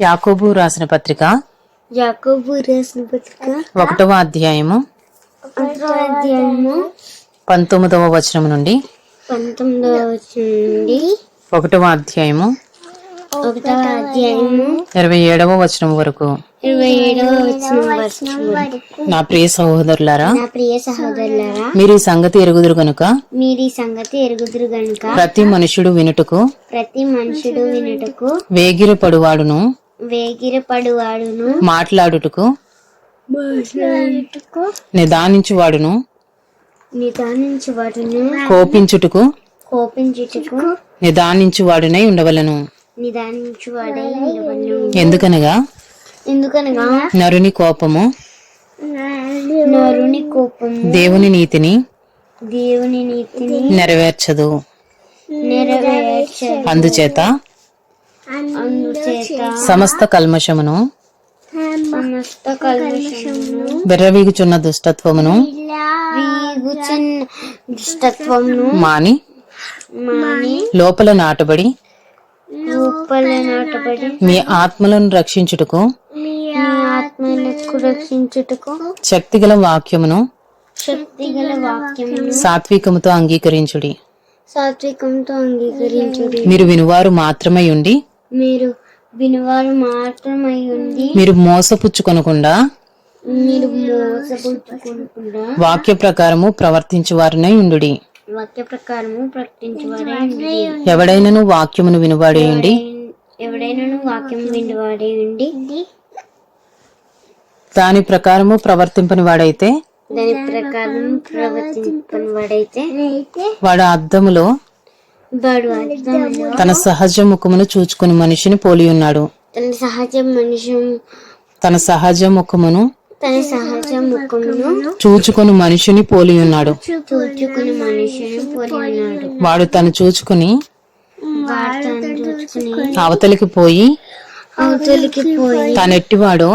యాకోబు రాసిన పత్రిక యాకోబు రాసిన పత్రిక ఒకటవ అధ్యాయము అధ్యాయము పంతొమ్మిదవ వచనం నుండి పంతొమ్మిదవ వచనం నుండి ఒకటవ అధ్యాయము ఒకటవ అధ్యాయము ఇరవై ఏడవ వచనం వరకు. ఇరవై ఏడవ వచనం వరకు. నా ప్రియ సహోదరులారా నా ప్రియ సహోదరులారా మీరు ఈ సంగతి ఎరుగుదురు గనుక మీరు ఈ సంగతి ఎరుగుదురు గనుక ప్రతి మనుషుడు వినుటకు ప్రతి మనుషుడు వినుటకు వేగిరపడువాడును. వేగిరపడువాడును. మాట్లాడుటకు మాట్లాడుటకు నిదానించువాడును. నిదానించి వాడును కోపించుటకు కోపించుటకు నిదానించువాడునై ఉండవలను. నిదానించి వాడై ఉండవలను. ఎందుకనగా? ఎందుకనగా? నరుని కోపము. నరుని కోపము. దేవుని నీతిని దేవుని నీతిని నెరవేర్చదు. నెరవేర్చదు. అందుచేత సమస్త కల్మషమును సమస్త కల్మషమును బెర్రవీగుచున్న దుష్టత్వమును దుష్టత్వమును మాని మాని లోపల నాటబడి రూపల నాటబడి మీ ఆత్మలను రక్షించుటకు మీ ఆత్మలకు రక్షించుటకు శక్తిగల వాక్యమును శక్తిగల వాక్యమును సాత్వికముతో అంగీకరించుడి. సాత్వికంతో అంగీకరించుడి. మీరు వినువారు మాత్రమై ఉండి మీరు వినివారు మాత్రమై ఉండి మీరు మోసపుచ్చుకొనకుండా మీరు మోసపుచ్చుకోకుండా వాక్య ప్రకారము ప్రవర్తించువారునై ఉండుడి. వాక్య ప్రకారము ప్రకటించువాడే ఉండి ఎవడైనను వాక్యమును వినువాడే ఉండి ఎవడైనాను వాక్యం విండివాడే ఉండి దాని ప్రకారము ప్రవర్తింపని వాడైతే దాని ప్రకారం ప్రవర్తింపని వాడైతే వాడు అర్థంలో తన సహజ ముఖమును చూచుకుని మనిషిని పోలి ఉన్నాడు. తన సహజ మనుషం తన సహజ ముఖమును తన సహజ ముఖమును చూచుకొని మనిషిని పోలి ఉన్నాడు. చూచుకుని మనుషుని పోలి ఉన్నాడు. వాడు తను చూచుకుని వాడు తను చూచుకుని అవతలికి పోయి అవతలికి పోయి తానెట్టివాడో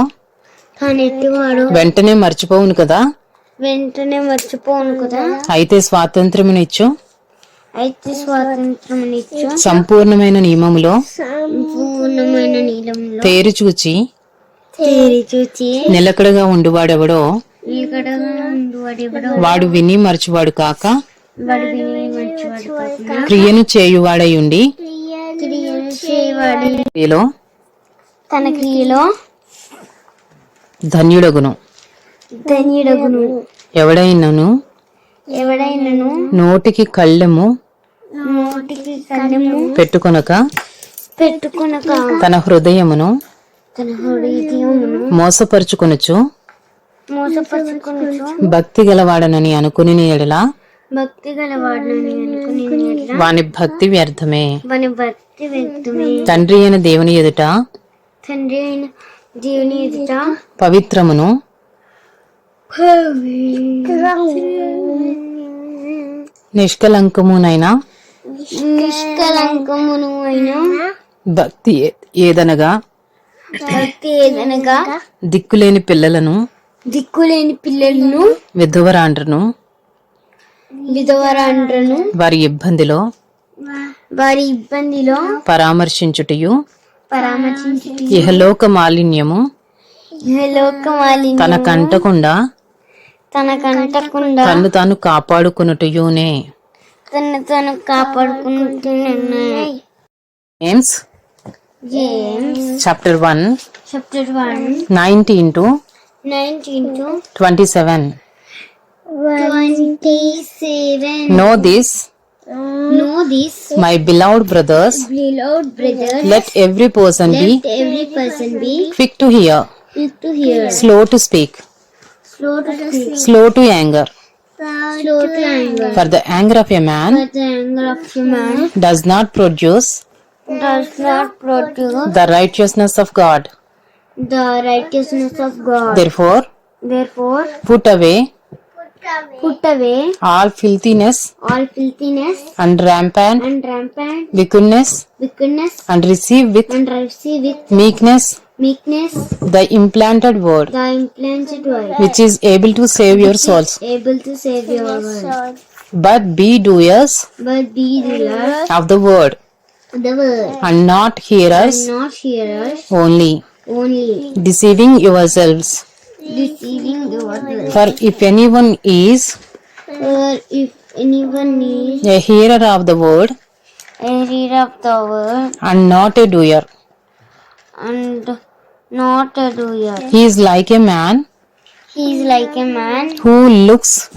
తాను ఎట్టివాడు వెంటనే మర్చిపోవును కదా? వెంటనే మర్చిపోను కదా? అయితే స్వాతంత్రమునిచ్చు అయితే స్వాతంత్రం ఇచ్చు సంపూర్ణమైన నియమములో పూర్ణమైన నీలంలో తేరి చూచి తేరి చూచి నిలకడగా ఉండువాడెవడో వాడు విని మరచువాడు కాక క్రియను చేయువాడై ఉండి క్రియలో తన క్రియలో ధన్యుడగును. ధన్యుడగును. ఎవడైనను ఎవడైనను? నోటికి కళ్ళెము నోటికి పెట్టుకొనక పెట్టుకునక తన హృదయమును తన హృదయమును మోసపరుచుకొనుచు మోసపరుచుకొనుచు భక్తి గలవాడనని అనుకుని ఎడల భక్తి గలవాడని అనుకుని ఎడల వాని భక్తి వ్యర్థమే. వాని భక్తి వ్యక్తమే తండ్రి అయిన దేవుని ఎదుట తండ్రి అయిన దేవుని ఎదుట పవిత్రమును నిష్కలంకమునైన నిష్కలంకమును అయిన భక్తి ఏదనగా? భక్తి ఏదనగా? దిక్కులేని పిల్లలను? దిక్కులేని పిల్లలను? విధవరాండ్రను? విధవరాండ్రను? వారి ఇబ్బందిలో? వారి ఇబ్బందిలో? పరామర్శించుటయు? పరామర్శించి ఇహలోక మాలిన్యము? తన కంటకుండా తన కంటకుండా తన్ను తాను కాపాడుకున్నటయునే తను తను కాపాడుకుంటున్నాయి James James chapter one chapter one nineteen to nineteen to twenty seven twenty seven know this know this my beloved brothers beloved brother let every person be let every person be quick to hear quick to hear. Slow to speak slow to speak. Slow to anger slow. For the anger of a man For the anger of a man does not produce does not produce the righteousness of God. the righteousness of God. Therefore, Therefore, put away put away all filthiness all filthiness and rampant and rampant wickedness, wickedness and receive with and receive with meekness meekness. The implanted word. The implanted word. Which is able to save your souls. able to save your world. But be doers but be doers of the word. the word, and not hearers and not hearers only, only, deceiving yourselves. deceiving the word. For if anyone is For if anyone is a hearer of the word a reader of the word and not a doer, and not a doer, he is like a man he is like a man who looks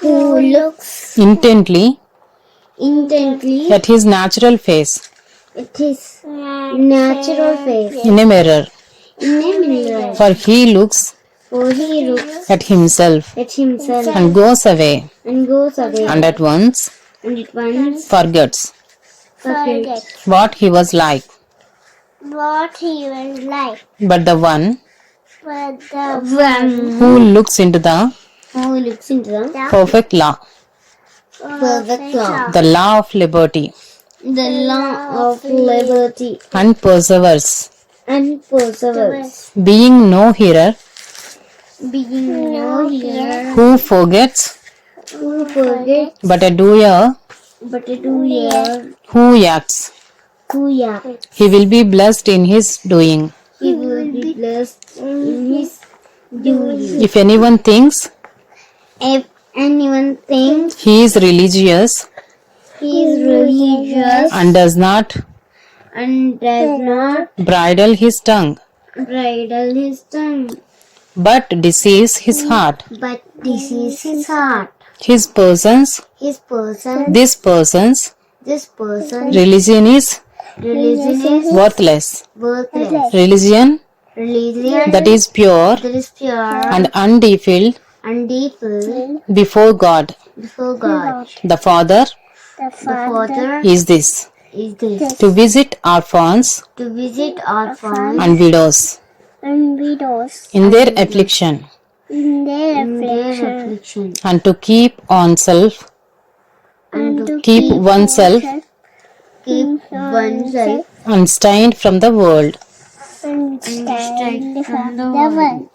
who looks intently intently at his natural face at his natural face in a mirror. in a mirror. For he looks For he looks at himself at himself and goes away and goes away and at once and at once forgets forgets what he was like. What he was like. But the one But the one. who looks into the who looks into the perfect law, perfect law, the law of liberty, the law of liberty, and perseveres, and perseveres, being no hearer. Being no hearer. Who forgets, who forgets, but a doer. But a doer. Who acts. He will be blessed in his doing. He will be blessed in his doing. If anyone thinks If anyone thinks he is religious he is religious and does not and does not bridle his tongue, bridle his tongue, but deceives his heart, but is his heart. his persons, His person, this person's this person, religion is religion is worthless. worthless. Religion Religion that is pure that is pure and undefiled and defiled before God. before God. The Father The Father is this is this to visit orphans to visit orphans and widows and widows in their affliction in their affliction and to keep oneself and to keep oneself keep oneself unstained from the world. and stand from the world.